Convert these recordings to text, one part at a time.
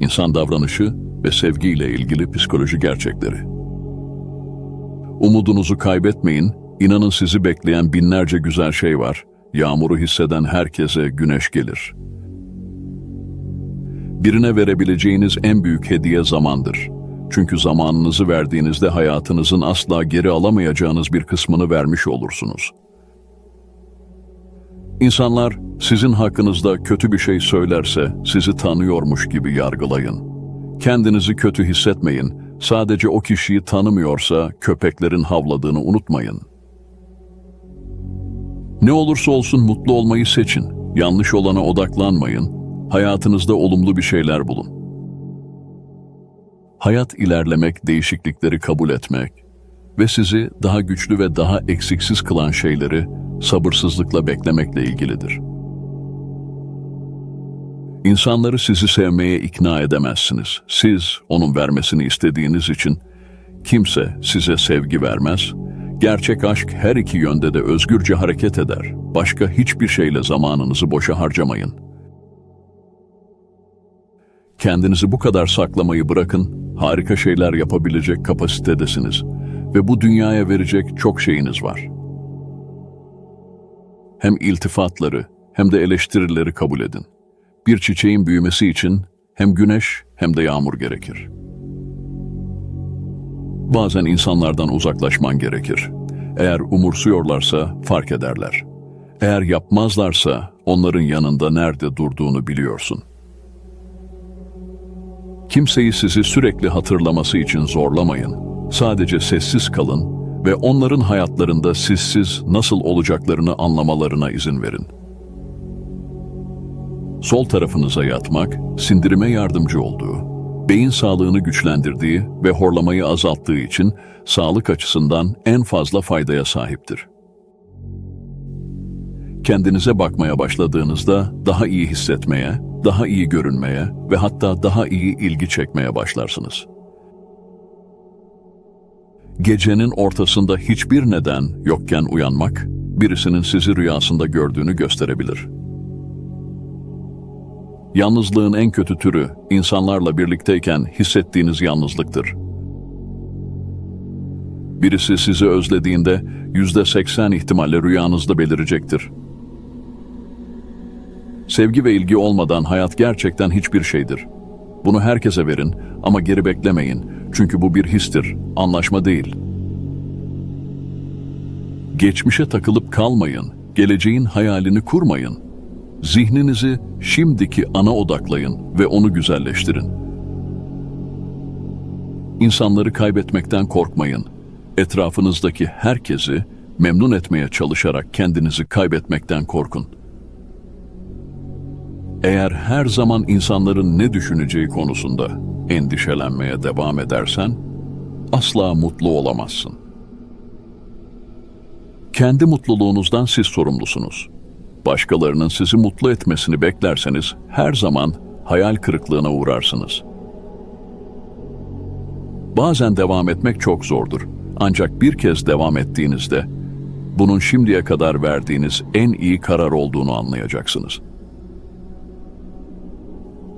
insan davranışı ve sevgiyle ilgili psikoloji gerçekleri. Umudunuzu kaybetmeyin, inanın sizi bekleyen binlerce güzel şey var. Yağmuru hisseden herkese güneş gelir. Birine verebileceğiniz en büyük hediye zamandır. Çünkü zamanınızı verdiğinizde hayatınızın asla geri alamayacağınız bir kısmını vermiş olursunuz. İnsanlar sizin hakkınızda kötü bir şey söylerse sizi tanıyormuş gibi yargılayın. Kendinizi kötü hissetmeyin. Sadece o kişiyi tanımıyorsa köpeklerin havladığını unutmayın. Ne olursa olsun mutlu olmayı seçin. Yanlış olana odaklanmayın. Hayatınızda olumlu bir şeyler bulun. Hayat ilerlemek, değişiklikleri kabul etmek ve sizi daha güçlü ve daha eksiksiz kılan şeyleri sabırsızlıkla beklemekle ilgilidir. İnsanları sizi sevmeye ikna edemezsiniz. Siz onun vermesini istediğiniz için kimse size sevgi vermez. Gerçek aşk her iki yönde de özgürce hareket eder. Başka hiçbir şeyle zamanınızı boşa harcamayın. Kendinizi bu kadar saklamayı bırakın, harika şeyler yapabilecek kapasitedesiniz ve bu dünyaya verecek çok şeyiniz var. Hem iltifatları hem de eleştirileri kabul edin. Bir çiçeğin büyümesi için hem güneş hem de yağmur gerekir. Bazen insanlardan uzaklaşman gerekir. Eğer umursuyorlarsa fark ederler. Eğer yapmazlarsa onların yanında nerede durduğunu biliyorsun. Kimseyi sizi sürekli hatırlaması için zorlamayın. Sadece sessiz kalın ve onların hayatlarında sizsiz nasıl olacaklarını anlamalarına izin verin. Sol tarafınıza yatmak, sindirime yardımcı olduğu, beyin sağlığını güçlendirdiği ve horlamayı azalttığı için sağlık açısından en fazla faydaya sahiptir. Kendinize bakmaya başladığınızda daha iyi hissetmeye, daha iyi görünmeye ve hatta daha iyi ilgi çekmeye başlarsınız. Gecenin ortasında hiçbir neden yokken uyanmak, birisinin sizi rüyasında gördüğünü gösterebilir. Yalnızlığın en kötü türü, insanlarla birlikteyken hissettiğiniz yalnızlıktır. Birisi sizi özlediğinde yüzde seksen ihtimalle rüyanızda belirecektir. Sevgi ve ilgi olmadan hayat gerçekten hiçbir şeydir. Bunu herkese verin ama geri beklemeyin. Çünkü bu bir histir, anlaşma değil. Geçmişe takılıp kalmayın, geleceğin hayalini kurmayın. Zihninizi şimdiki ana odaklayın ve onu güzelleştirin. İnsanları kaybetmekten korkmayın. Etrafınızdaki herkesi memnun etmeye çalışarak kendinizi kaybetmekten korkun. Eğer her zaman insanların ne düşüneceği konusunda endişelenmeye devam edersen, asla mutlu olamazsın. Kendi mutluluğunuzdan siz sorumlusunuz. Başkalarının sizi mutlu etmesini beklerseniz her zaman hayal kırıklığına uğrarsınız. Bazen devam etmek çok zordur. Ancak bir kez devam ettiğinizde bunun şimdiye kadar verdiğiniz en iyi karar olduğunu anlayacaksınız.''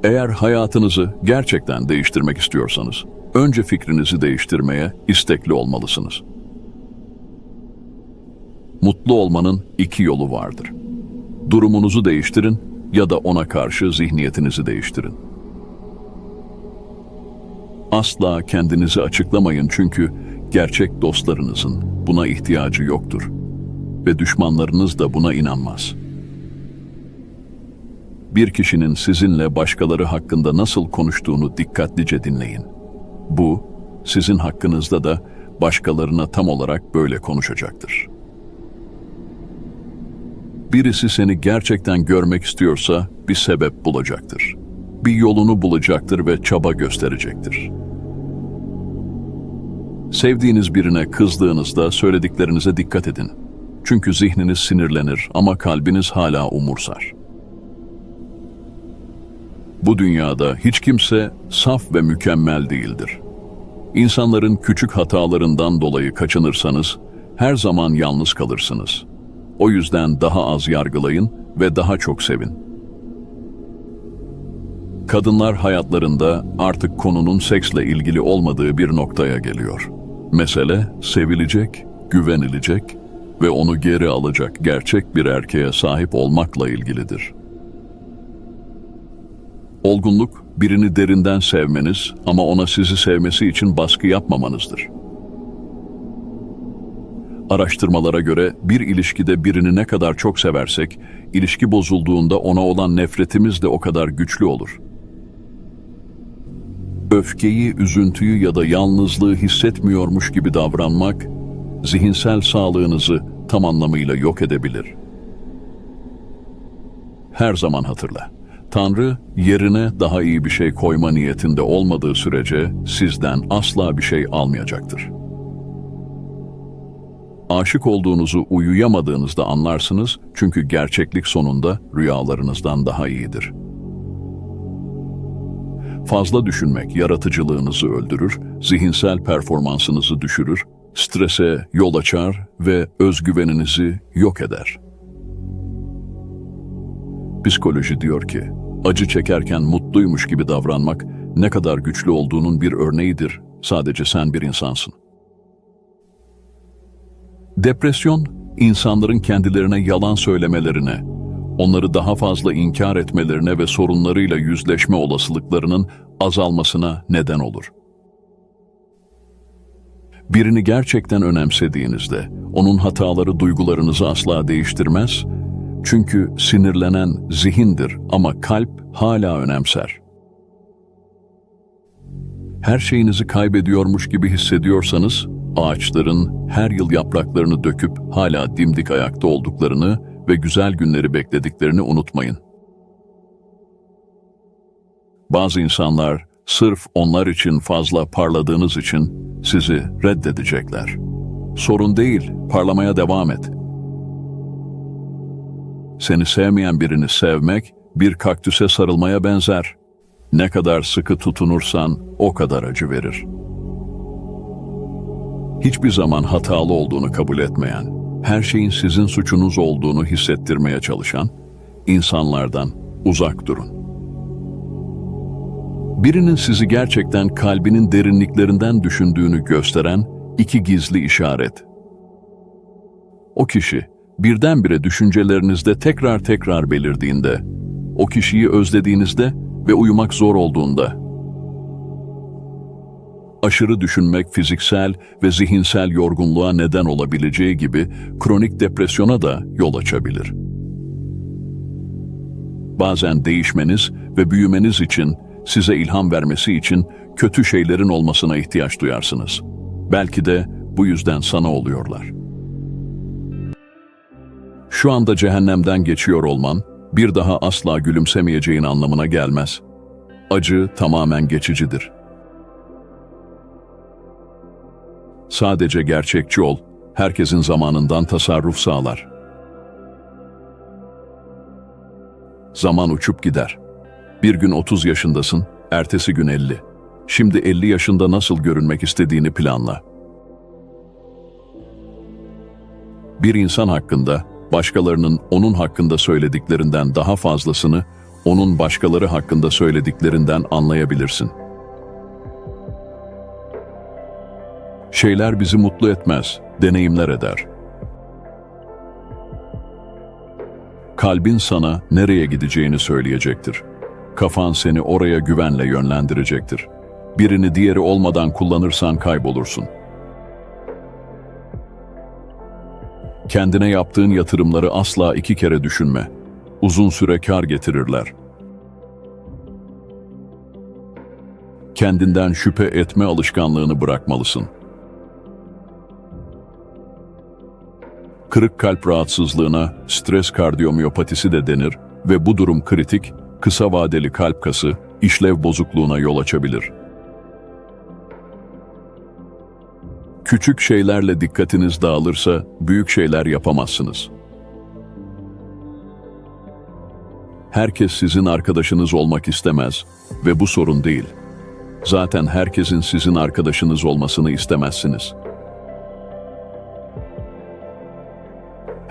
Eğer hayatınızı gerçekten değiştirmek istiyorsanız, önce fikrinizi değiştirmeye istekli olmalısınız. Mutlu olmanın iki yolu vardır. Durumunuzu değiştirin ya da ona karşı zihniyetinizi değiştirin. Asla kendinizi açıklamayın çünkü gerçek dostlarınızın buna ihtiyacı yoktur ve düşmanlarınız da buna inanmaz.'' bir kişinin sizinle başkaları hakkında nasıl konuştuğunu dikkatlice dinleyin. Bu, sizin hakkınızda da başkalarına tam olarak böyle konuşacaktır. Birisi seni gerçekten görmek istiyorsa bir sebep bulacaktır. Bir yolunu bulacaktır ve çaba gösterecektir. Sevdiğiniz birine kızdığınızda söylediklerinize dikkat edin. Çünkü zihniniz sinirlenir ama kalbiniz hala umursar.'' Bu dünyada hiç kimse saf ve mükemmel değildir. İnsanların küçük hatalarından dolayı kaçınırsanız her zaman yalnız kalırsınız. O yüzden daha az yargılayın ve daha çok sevin. Kadınlar hayatlarında artık konunun seksle ilgili olmadığı bir noktaya geliyor. Mesele sevilecek, güvenilecek ve onu geri alacak gerçek bir erkeğe sahip olmakla ilgilidir. Olgunluk, birini derinden sevmeniz ama ona sizi sevmesi için baskı yapmamanızdır. Araştırmalara göre bir ilişkide birini ne kadar çok seversek, ilişki bozulduğunda ona olan nefretimiz de o kadar güçlü olur. Öfkeyi, üzüntüyü ya da yalnızlığı hissetmiyormuş gibi davranmak, zihinsel sağlığınızı tam anlamıyla yok edebilir. Her zaman hatırla. Tanrı yerine daha iyi bir şey koyma niyetinde olmadığı sürece sizden asla bir şey almayacaktır. Aşık olduğunuzu uyuyamadığınızda anlarsınız çünkü gerçeklik sonunda rüyalarınızdan daha iyidir. Fazla düşünmek yaratıcılığınızı öldürür, zihinsel performansınızı düşürür, strese yol açar ve özgüveninizi yok eder. Psikoloji diyor ki, acı çekerken mutluymuş gibi davranmak ne kadar güçlü olduğunun bir örneğidir. Sadece sen bir insansın. Depresyon, insanların kendilerine yalan söylemelerine, onları daha fazla inkar etmelerine ve sorunlarıyla yüzleşme olasılıklarının azalmasına neden olur. Birini gerçekten önemsediğinizde, onun hataları duygularınızı asla değiştirmez, çünkü sinirlenen zihindir ama kalp hala önemser. Her şeyinizi kaybediyormuş gibi hissediyorsanız, ağaçların her yıl yapraklarını döküp hala dimdik ayakta olduklarını ve güzel günleri beklediklerini unutmayın. Bazı insanlar sırf onlar için fazla parladığınız için sizi reddedecekler. Sorun değil, parlamaya devam et. Seni sevmeyen birini sevmek bir kaktüse sarılmaya benzer. Ne kadar sıkı tutunursan o kadar acı verir. Hiçbir zaman hatalı olduğunu kabul etmeyen, her şeyin sizin suçunuz olduğunu hissettirmeye çalışan insanlardan uzak durun. Birinin sizi gerçekten kalbinin derinliklerinden düşündüğünü gösteren iki gizli işaret. O kişi birdenbire düşüncelerinizde tekrar tekrar belirdiğinde, o kişiyi özlediğinizde ve uyumak zor olduğunda, aşırı düşünmek fiziksel ve zihinsel yorgunluğa neden olabileceği gibi kronik depresyona da yol açabilir. Bazen değişmeniz ve büyümeniz için, size ilham vermesi için kötü şeylerin olmasına ihtiyaç duyarsınız. Belki de bu yüzden sana oluyorlar. Şu anda cehennemden geçiyor olman, bir daha asla gülümsemeyeceğin anlamına gelmez. Acı tamamen geçicidir. Sadece gerçekçi ol, herkesin zamanından tasarruf sağlar. Zaman uçup gider. Bir gün 30 yaşındasın, ertesi gün 50. Şimdi 50 yaşında nasıl görünmek istediğini planla. Bir insan hakkında başkalarının onun hakkında söylediklerinden daha fazlasını onun başkaları hakkında söylediklerinden anlayabilirsin. Şeyler bizi mutlu etmez, deneyimler eder. Kalbin sana nereye gideceğini söyleyecektir. Kafan seni oraya güvenle yönlendirecektir. Birini diğeri olmadan kullanırsan kaybolursun. Kendine yaptığın yatırımları asla iki kere düşünme. Uzun süre kar getirirler. Kendinden şüphe etme alışkanlığını bırakmalısın. Kırık kalp rahatsızlığına stres kardiyomiyopatisi de denir ve bu durum kritik, kısa vadeli kalp kası, işlev bozukluğuna yol açabilir. Küçük şeylerle dikkatiniz dağılırsa büyük şeyler yapamazsınız. Herkes sizin arkadaşınız olmak istemez ve bu sorun değil. Zaten herkesin sizin arkadaşınız olmasını istemezsiniz.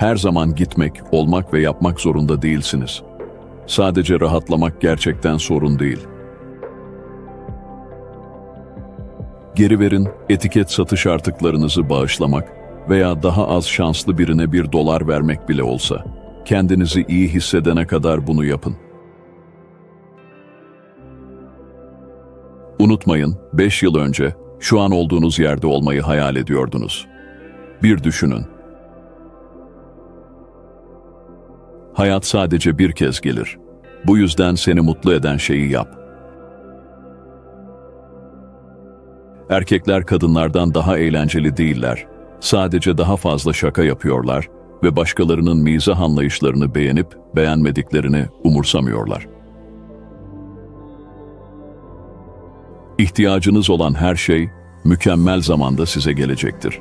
Her zaman gitmek, olmak ve yapmak zorunda değilsiniz. Sadece rahatlamak gerçekten sorun değil. Geri verin, etiket satış artıklarınızı bağışlamak veya daha az şanslı birine bir dolar vermek bile olsa. Kendinizi iyi hissedene kadar bunu yapın. Unutmayın, 5 yıl önce şu an olduğunuz yerde olmayı hayal ediyordunuz. Bir düşünün, Hayat sadece bir kez gelir. Bu yüzden seni mutlu eden şeyi yap. Erkekler kadınlardan daha eğlenceli değiller. Sadece daha fazla şaka yapıyorlar ve başkalarının mizah anlayışlarını beğenip beğenmediklerini umursamıyorlar. İhtiyacınız olan her şey mükemmel zamanda size gelecektir.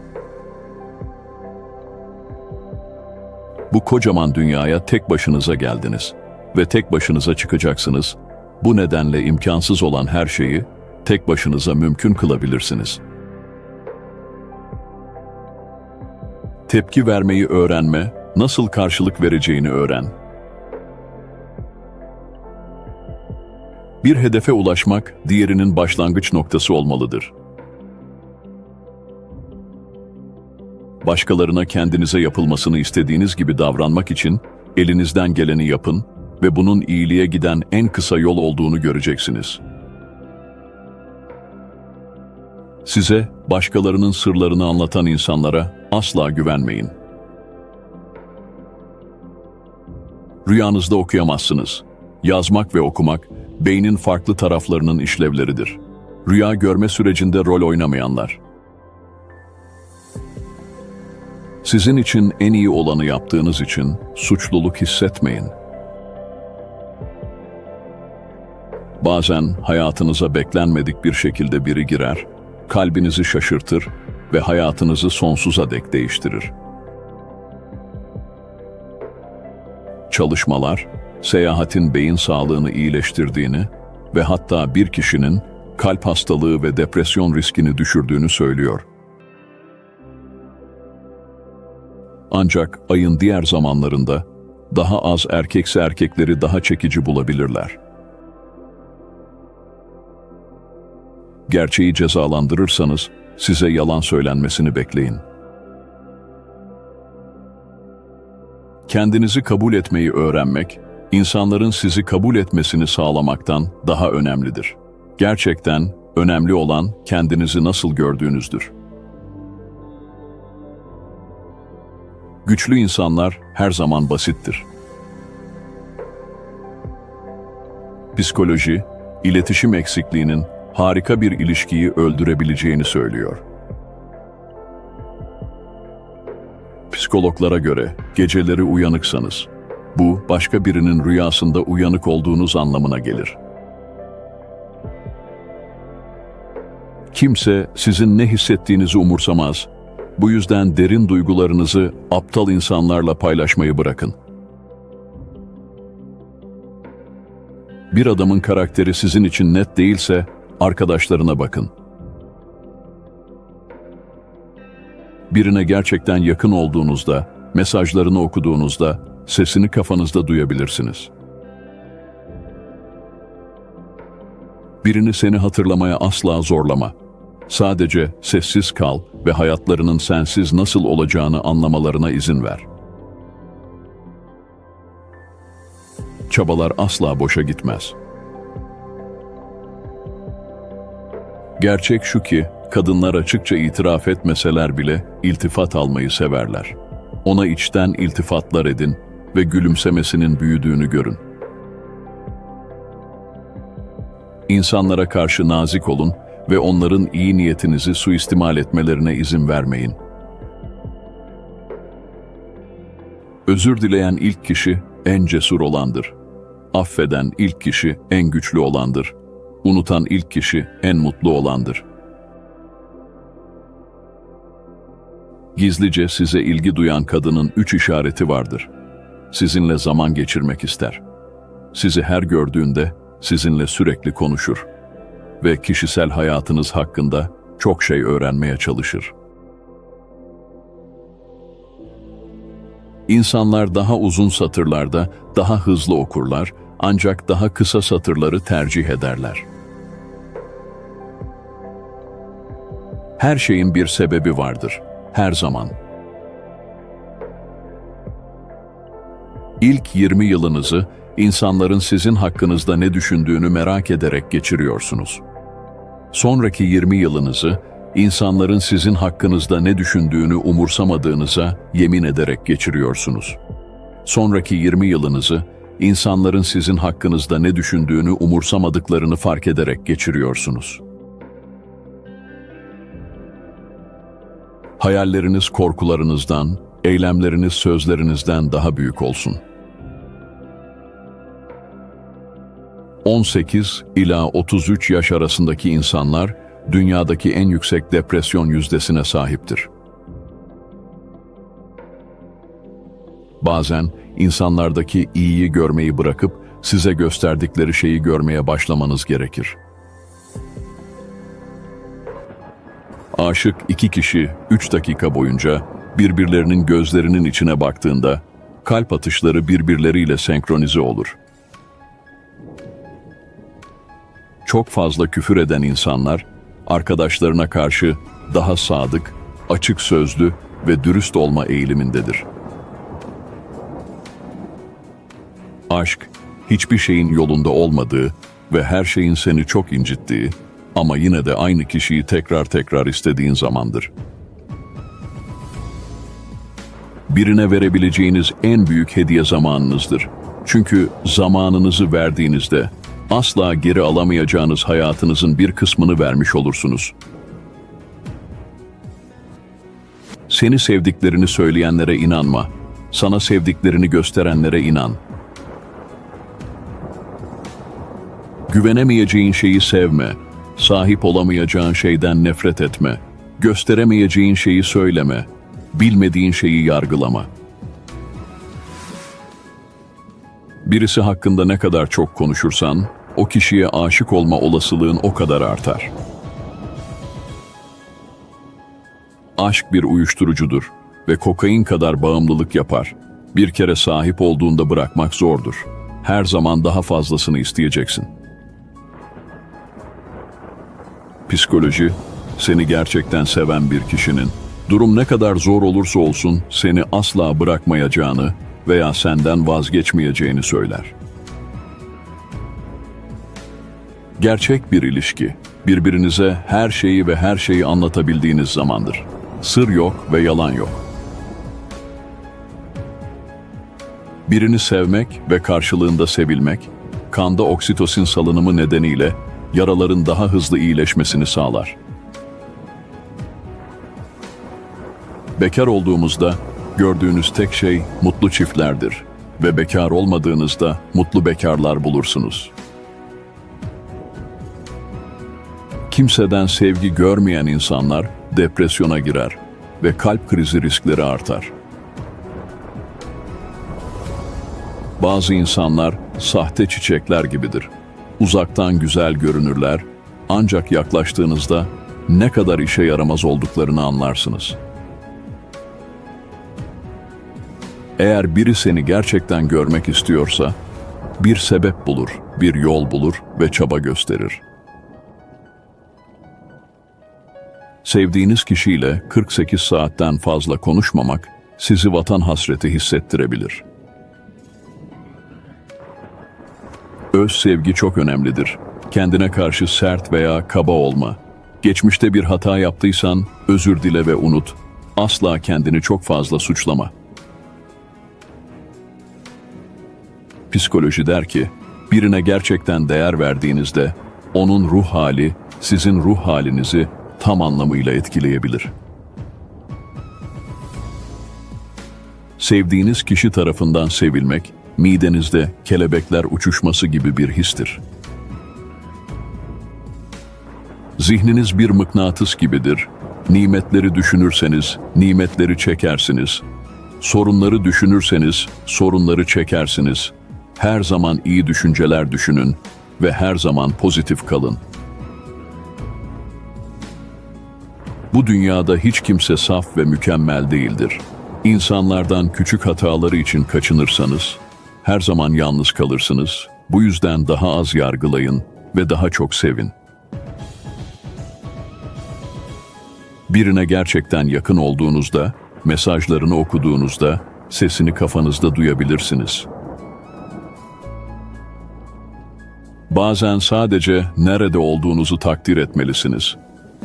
Bu kocaman dünyaya tek başınıza geldiniz ve tek başınıza çıkacaksınız. Bu nedenle imkansız olan her şeyi tek başınıza mümkün kılabilirsiniz. Tepki vermeyi öğrenme, nasıl karşılık vereceğini öğren. Bir hedefe ulaşmak diğerinin başlangıç noktası olmalıdır. Başkalarına kendinize yapılmasını istediğiniz gibi davranmak için elinizden geleni yapın ve bunun iyiliğe giden en kısa yol olduğunu göreceksiniz. Size başkalarının sırlarını anlatan insanlara asla güvenmeyin. Rüyanızda okuyamazsınız. Yazmak ve okumak beynin farklı taraflarının işlevleridir. Rüya görme sürecinde rol oynamayanlar. Sizin için en iyi olanı yaptığınız için suçluluk hissetmeyin. Bazen hayatınıza beklenmedik bir şekilde biri girer, kalbinizi şaşırtır ve hayatınızı sonsuza dek değiştirir. Çalışmalar, seyahatin beyin sağlığını iyileştirdiğini ve hatta bir kişinin kalp hastalığı ve depresyon riskini düşürdüğünü söylüyor. Ancak ayın diğer zamanlarında daha az erkekse erkekleri daha çekici bulabilirler. Gerçeği cezalandırırsanız size yalan söylenmesini bekleyin. Kendinizi kabul etmeyi öğrenmek, insanların sizi kabul etmesini sağlamaktan daha önemlidir. Gerçekten önemli olan kendinizi nasıl gördüğünüzdür. Güçlü insanlar her zaman basittir. Psikoloji, iletişim eksikliğinin harika bir ilişkiyi öldürebileceğini söylüyor. Psikologlara göre geceleri uyanıksanız, bu başka birinin rüyasında uyanık olduğunuz anlamına gelir. Kimse sizin ne hissettiğinizi umursamaz. Bu yüzden derin duygularınızı aptal insanlarla paylaşmayı bırakın. Bir adamın karakteri sizin için net değilse arkadaşlarına bakın. Birine gerçekten yakın olduğunuzda, mesajlarını okuduğunuzda sesini kafanızda duyabilirsiniz. Birini seni hatırlamaya asla zorlama. Sadece sessiz kal ve hayatlarının sensiz nasıl olacağını anlamalarına izin ver. Çabalar asla boşa gitmez. Gerçek şu ki, kadınlar açıkça itiraf etmeseler bile iltifat almayı severler. Ona içten iltifatlar edin ve gülümsemesinin büyüdüğünü görün. İnsanlara karşı nazik olun ve onların iyi niyetinizi suistimal etmelerine izin vermeyin. Özür dileyen ilk kişi en cesur olandır. Affeden ilk kişi en güçlü olandır. Unutan ilk kişi en mutlu olandır. Gizlice size ilgi duyan kadının üç işareti vardır. Sizinle zaman geçirmek ister. Sizi her gördüğünde sizinle sürekli konuşur ve kişisel hayatınız hakkında çok şey öğrenmeye çalışır. İnsanlar daha uzun satırlarda daha hızlı okurlar ancak daha kısa satırları tercih ederler. Her şeyin bir sebebi vardır. Her zaman. İlk 20 yılınızı insanların sizin hakkınızda ne düşündüğünü merak ederek geçiriyorsunuz. Sonraki 20 yılınızı insanların sizin hakkınızda ne düşündüğünü umursamadığınıza yemin ederek geçiriyorsunuz. Sonraki 20 yılınızı insanların sizin hakkınızda ne düşündüğünü umursamadıklarını fark ederek geçiriyorsunuz. Hayalleriniz korkularınızdan, eylemleriniz sözlerinizden daha büyük olsun. 18 ila 33 yaş arasındaki insanlar dünyadaki en yüksek depresyon yüzdesine sahiptir. Bazen insanlardaki iyiyi görmeyi bırakıp size gösterdikleri şeyi görmeye başlamanız gerekir. Aşık iki kişi 3 dakika boyunca birbirlerinin gözlerinin içine baktığında kalp atışları birbirleriyle senkronize olur. Çok fazla küfür eden insanlar arkadaşlarına karşı daha sadık, açık sözlü ve dürüst olma eğilimindedir. Aşk, hiçbir şeyin yolunda olmadığı ve her şeyin seni çok incittiği ama yine de aynı kişiyi tekrar tekrar istediğin zamandır. Birine verebileceğiniz en büyük hediye zamanınızdır. Çünkü zamanınızı verdiğinizde asla geri alamayacağınız hayatınızın bir kısmını vermiş olursunuz. Seni sevdiklerini söyleyenlere inanma. Sana sevdiklerini gösterenlere inan. Güvenemeyeceğin şeyi sevme. Sahip olamayacağın şeyden nefret etme. Gösteremeyeceğin şeyi söyleme. Bilmediğin şeyi yargılama. Birisi hakkında ne kadar çok konuşursan, o kişiye aşık olma olasılığın o kadar artar. Aşk bir uyuşturucudur ve kokain kadar bağımlılık yapar. Bir kere sahip olduğunda bırakmak zordur. Her zaman daha fazlasını isteyeceksin. Psikoloji, seni gerçekten seven bir kişinin, durum ne kadar zor olursa olsun seni asla bırakmayacağını veya senden vazgeçmeyeceğini söyler. Gerçek bir ilişki, birbirinize her şeyi ve her şeyi anlatabildiğiniz zamandır. Sır yok ve yalan yok. Birini sevmek ve karşılığında sevilmek, kanda oksitosin salınımı nedeniyle yaraların daha hızlı iyileşmesini sağlar. Bekar olduğumuzda gördüğünüz tek şey mutlu çiftlerdir ve bekar olmadığınızda mutlu bekarlar bulursunuz. Kimseden sevgi görmeyen insanlar depresyona girer ve kalp krizi riskleri artar. Bazı insanlar sahte çiçekler gibidir. Uzaktan güzel görünürler ancak yaklaştığınızda ne kadar işe yaramaz olduklarını anlarsınız. Eğer biri seni gerçekten görmek istiyorsa bir sebep bulur, bir yol bulur ve çaba gösterir. Sevdiğiniz kişiyle 48 saatten fazla konuşmamak sizi vatan hasreti hissettirebilir. Öz sevgi çok önemlidir. Kendine karşı sert veya kaba olma. Geçmişte bir hata yaptıysan özür dile ve unut. Asla kendini çok fazla suçlama. Psikoloji der ki, birine gerçekten değer verdiğinizde onun ruh hali sizin ruh halinizi tam anlamıyla etkileyebilir. Sevdiğiniz kişi tarafından sevilmek, midenizde kelebekler uçuşması gibi bir histir. Zihniniz bir mıknatıs gibidir. Nimetleri düşünürseniz, nimetleri çekersiniz. Sorunları düşünürseniz, sorunları çekersiniz. Her zaman iyi düşünceler düşünün ve her zaman pozitif kalın.'' Bu dünyada hiç kimse saf ve mükemmel değildir. İnsanlardan küçük hataları için kaçınırsanız, her zaman yalnız kalırsınız. Bu yüzden daha az yargılayın ve daha çok sevin. Birine gerçekten yakın olduğunuzda, mesajlarını okuduğunuzda sesini kafanızda duyabilirsiniz. Bazen sadece nerede olduğunuzu takdir etmelisiniz.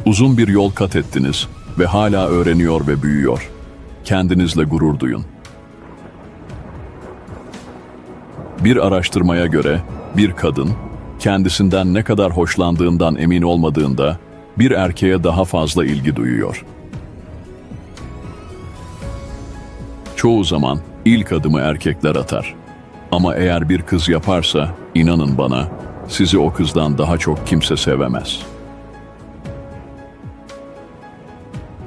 Uzun bir yol kat ettiniz ve hala öğreniyor ve büyüyor. Kendinizle gurur duyun. Bir araştırmaya göre bir kadın kendisinden ne kadar hoşlandığından emin olmadığında bir erkeğe daha fazla ilgi duyuyor. Çoğu zaman ilk adımı erkekler atar. Ama eğer bir kız yaparsa inanın bana sizi o kızdan daha çok kimse sevemez.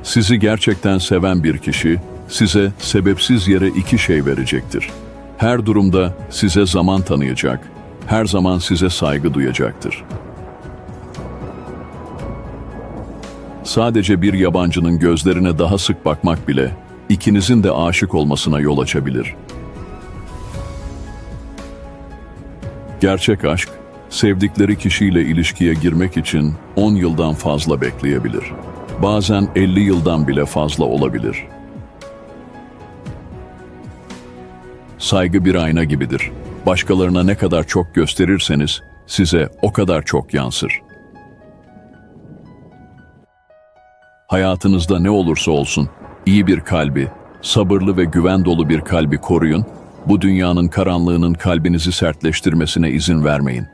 Sizi gerçekten seven bir kişi size sebepsiz yere iki şey verecektir. Her durumda size zaman tanıyacak, her zaman size saygı duyacaktır. Sadece bir yabancının gözlerine daha sık bakmak bile ikinizin de aşık olmasına yol açabilir. Gerçek aşk, sevdikleri kişiyle ilişkiye girmek için 10 yıldan fazla bekleyebilir. Bazen 50 yıldan bile fazla olabilir. Saygı bir ayna gibidir. Başkalarına ne kadar çok gösterirseniz size o kadar çok yansır. Hayatınızda ne olursa olsun iyi bir kalbi, sabırlı ve güven dolu bir kalbi koruyun. Bu dünyanın karanlığının kalbinizi sertleştirmesine izin vermeyin.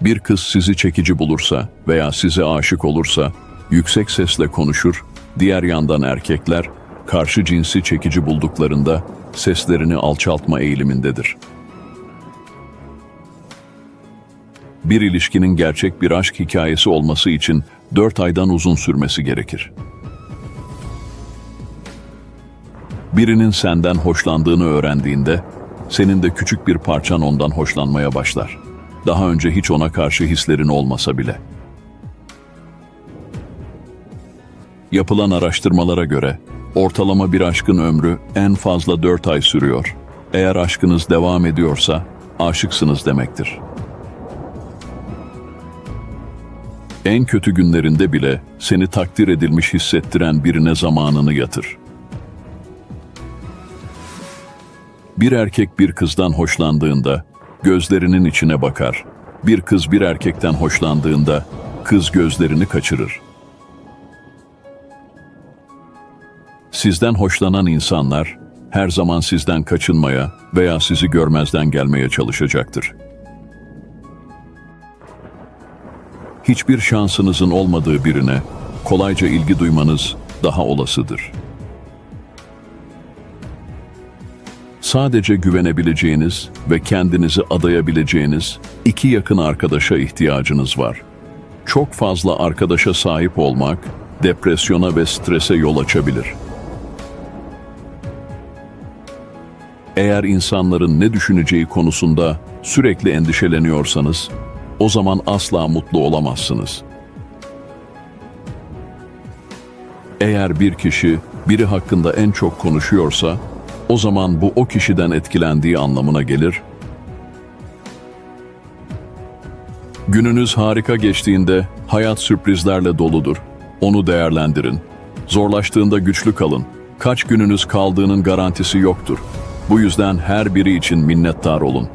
Bir kız sizi çekici bulursa veya size aşık olursa yüksek sesle konuşur, diğer yandan erkekler karşı cinsi çekici bulduklarında seslerini alçaltma eğilimindedir. Bir ilişkinin gerçek bir aşk hikayesi olması için 4 aydan uzun sürmesi gerekir. Birinin senden hoşlandığını öğrendiğinde, senin de küçük bir parçan ondan hoşlanmaya başlar. Daha önce hiç ona karşı hislerin olmasa bile. Yapılan araştırmalara göre, ortalama bir aşkın ömrü en fazla 4 ay sürüyor. Eğer aşkınız devam ediyorsa, aşıksınız demektir. En kötü günlerinde bile seni takdir edilmiş hissettiren birine zamanını yatır. Bir erkek bir kızdan hoşlandığında gözlerinin içine bakar. Bir kız bir erkekten hoşlandığında kız gözlerini kaçırır. Sizden hoşlanan insanlar her zaman sizden kaçınmaya veya sizi görmezden gelmeye çalışacaktır. Hiçbir şansınızın olmadığı birine kolayca ilgi duymanız daha olasıdır. Sadece güvenebileceğiniz ve kendinizi adayabileceğiniz iki yakın arkadaşa ihtiyacınız var. Çok fazla arkadaşa sahip olmak depresyona ve strese yol açabilir. Eğer insanların ne düşüneceği konusunda sürekli endişeleniyorsanız, o zaman asla mutlu olamazsınız. Eğer bir kişi biri hakkında en çok konuşuyorsa, o zaman bu o kişiden etkilendiği anlamına gelir. Gününüz harika geçtiğinde hayat sürprizlerle doludur. Onu değerlendirin. Zorlaştığında güçlü kalın. Kaç gününüz kaldığının garantisi yoktur. Bu yüzden her biri için minnettar olun.